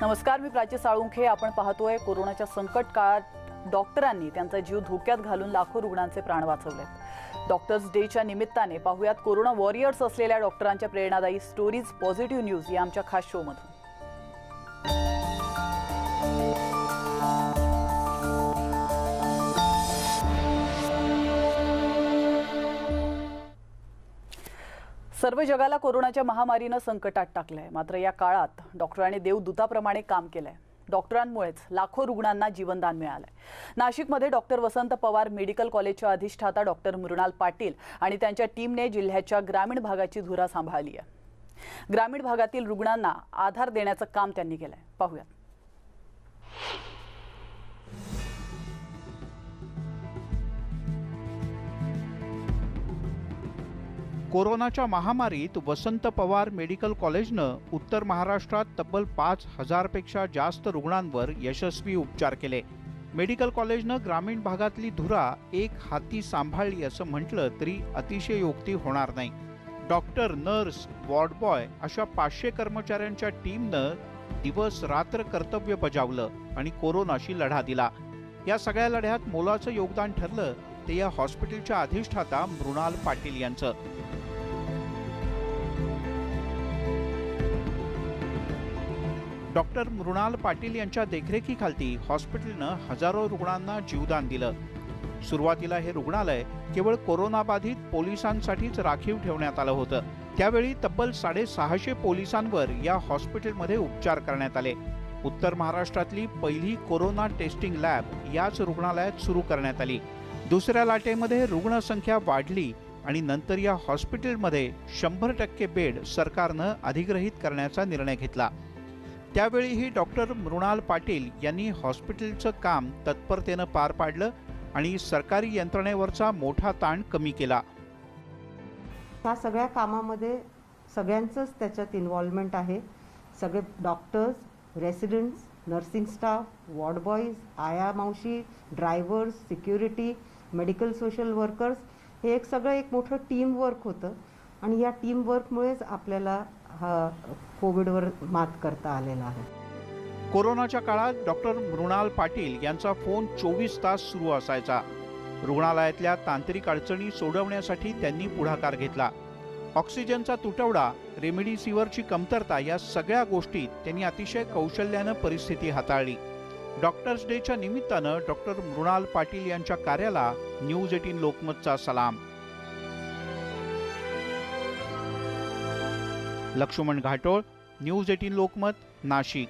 नमस्कार मी प्राची साळुंखे. आपण पाहतोय कोरोनाच्या संकट काळात डॉक्टरांनी त्यांचा जीव धोक्यात घालून लाखो रुग्णांचे प्राण वाचवलेत डॉक्टर्स डेच्या निमित्ताने पाहुयात कोरोना वॉरियर्स असलेल्या डॉक्टरांच्या प्रेरणादायी स्टोरीज पॉझिटिव्ह न्यूज या आमच्या खास शोमधून सर्व जगाला कोरोनाच्या महामारीनं संकटात टाकलंय. मात्र या काळात डॉक्टरांनी देवदूताप्रमाणे काम केलंय. डॉक्टरांमुळेच लाखो रुग्णांना जीवनदान मिळालंय. नाशिकमध्ये डॉक्टर वसंत पवार मेडिकल कॉलेजच्या अधिष्ठाता डॉक्टर मृणाल पाटील आणि त्यांच्या टीमने जिल्ह्याच्या ग्रामीण भागाची धुरा सांभाळली आहे ग्रामीण भागातील रुग्णांना आधार देण्याचं काम त्यांनी केलंय. पाहूयात. कोरोनाच्या महामारीत वसंत पवार मेडिकल कॉलेजनं उत्तर महाराष्ट्रात तब्बल पाच हजारपेक्षा जास्त रुग्णांवर यशस्वी उपचार केले. मेडिकल कॉलेजनं ग्रामीण भागातली धुरा एक हाती सांभाळली असं म्हटलं तरी अतिशयोक्ती होणार नाही. डॉक्टर नर्स वॉर्ड बॉय अशा पाचशे कर्मचाऱ्यांच्या टीमनं दिवस रात्र कर्तव्य बजावलं आणि कोरोनाशी लढा दिला. या सगळ्या लढ्यात मोलाचं योगदान ठरलं ते या हॉस्पिटलच्या अधिष्ठाता मृणाल पाटील यांचं. डॉक्टर मृणाल पाटील यांच्या देखरेखीखालती हॉस्पिटलनं हजारो रुग्णांना जीवदान दिलं. सुरुवातीला हे रुग्णालय केवळ कोरोनाबाधित पोलिसांसाठीच राखीव ठेवण्यात आलं होतं. त्यावेळी तब्बल साडेसहाशे पोलिसांवर या हॉस्पिटलमध्ये उपचार करण्यात आले. उत्तर महाराष्ट्रातली पहिली कोरोना टेस्टिंग लॅब याच रुग्णालयात सुरू करण्यात आली. दुसऱ्या लाटेमध्ये रुग्णसंख्या वाढली आणि नंतर या हॉस्पिटलमध्ये शंभर टक्के बेड सरकारनं अधिग्रहित करण्याचा निर्णय घेतला. त्यावेळीही डॉक्टर मृणाल पाटील यांनी हॉस्पिटलचं काम तत्परतेनं पार पाडलं आणि सरकारी यंत्रणेवरचा मोठा ताण कमी केला. ह्या सगळ्या कामामध्ये सगळ्यांचंच त्याच्यात इन्व्हॉल्वमेंट आहे. सगळे doctors residents nursing staff ward boys आया मावशी drivers security medical social workers हे एक सगळं एक मोठं टीमवर्क होतं. आणि या टीमवर्कमुळेच आपल्याला हा कोविडवर मात करता आलेला आहे. कोरोनाच्या काळात डॉक्टर मृणाल पाटील यांचा फोन चोवीस तास सुरू असायचा. रुग्णालयातल्या तांत्रिक अडचणी सोडवण्यासाठी त्यांनी पुढाकार घेतला. ऑक्सिजनचा तुटवडा रेमडिसिव्हरची कमतरता या सगळ्या गोष्टीत त्यांनी अतिशय कौशल्यानं परिस्थिती हाताळली. डॉक्टर्स डेच्या निमित्तानं डॉक्टर मृणाल पाटील यांच्या कार्याला न्यूज एटीन लोकमतचा सलाम. Laxman Ghatol news eighteen Lokmat Nashik.